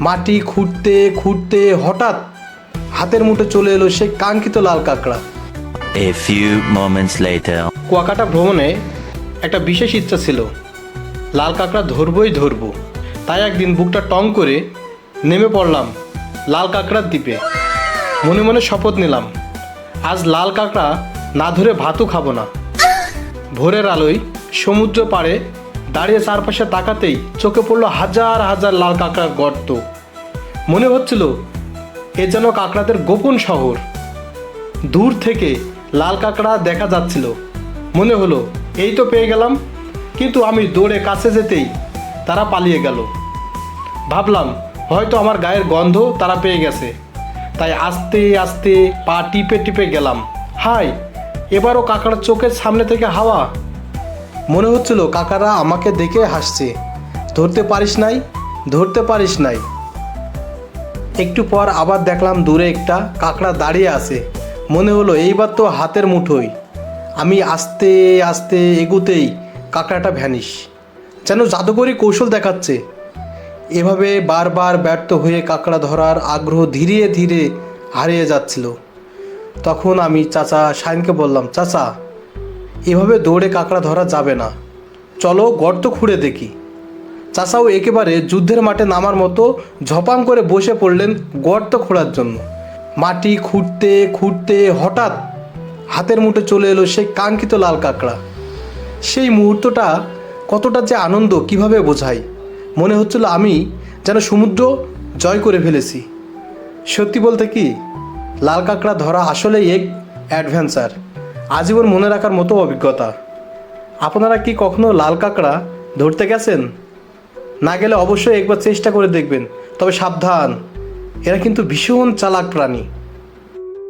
মাটি খুঁড়তে খুঁড়তে হঠাৎ হাতের মুঠে চলে এলো সেই কাঙ্ক্ষিত লাল কাঁকড়া। A few moments later. Kuakata ভ্রমণে একটা বিশেষ ইচ্ছা ছিল। লাল কাঁকড়া ধরবই ধরবো। তাই একদিন বুকটা টং করে নেমে পড়লাম লাল কাঁকড়ার দ্বীপে। মনে মনে শপথ নিলাম আজ লাল কাঁকড়া না ধরে ভাতও খাব না। ভোরের আলোয় সমুদ্র পাড়ে দাঁড়িয়ে চারপাশে তাকাতেই চোখে পড়ল হাজার হাজার লাল কাঁকড়ার গর্ত। মনে হচ্ছিল এ যেন কাঁকড়াদের গোপন শহর। দূর থেকে লাল কাঁকড়া দেখা যাচ্ছিল। মনে হলো, এই তো পেয়ে গেলাম। কিন্তু আমি দৌড়ে কাছে যেতেই তারা পালিয়ে গেল। ভাবলাম, হয়তো আমার গায়ের গন্ধ তারা পেয়ে গেছে। তাই আস্তে আস্তে পা টিপে টিপে গেলাম। হাই, এবারও কাঁকড়ার চোখের সামনে থেকে হাওয়া? মনে হচ্ছিল, কাকারা, আমাকে দেখে হাসছে। ধরতে পারিস নাই, ধরতে পারিস নাই। একটু পর আবার দেখলাম দূরে একটা কাঁকড়া দাঁড়িয়ে আছে। মনে হলো, এইবার তো হাতের মুঠোই। আমি আস্তে আস্তে এগুতেই কাঁকড়াটা ভ্যানিস যেন জাদুকরি কৌশল দেখাচ্ছে। এভাবে বারবার ব্যর্থ হয়ে কাঁকড়া ধরার আগ্রহ ধীরে ধীরে হারিয়ে যাচ্ছিল। তখন আমি চাচা শাইনকে বললাম, চাচা এভাবে দৌড়ে কাঁকড়া ধরা যাবে না। চলো গর্ত খুঁড়ে দেখি। চাচাও একেবারে যুদ্ধের মাঠে নামার মতো ঝপাং করে বসে পড়লেন গর্ত খোঁড়ার জন্য। মাটি খুঁড়তে খুঁড়তে হঠাৎ হাতের মুঠে চলে এলো সেই কাঙ্ক্ষিত লাল কাঁকড়া। সেই মুহূর্তটা কতটা যে আনন্দ, কীভাবে বোঝাই? মনে হচ্ছিল আমি যেন সমুদ্র জয় করে ফেলেছি। সত্যি বলতে কি, লাল কাঁকড়া ধরা আসলেই এক অ্যাডভেঞ্চার। আজীবন মনে রাখার মতো অভিজ্ঞতা। আপনারা কি কখনো লাল কাঁকড়া ধরতে গেছেন? না গেলে অবশ্যই একবার চেষ্টা করে দেখবেন, তবে সাবধান। এরা কিন্তু ভীষণ চালাক প্রাণী।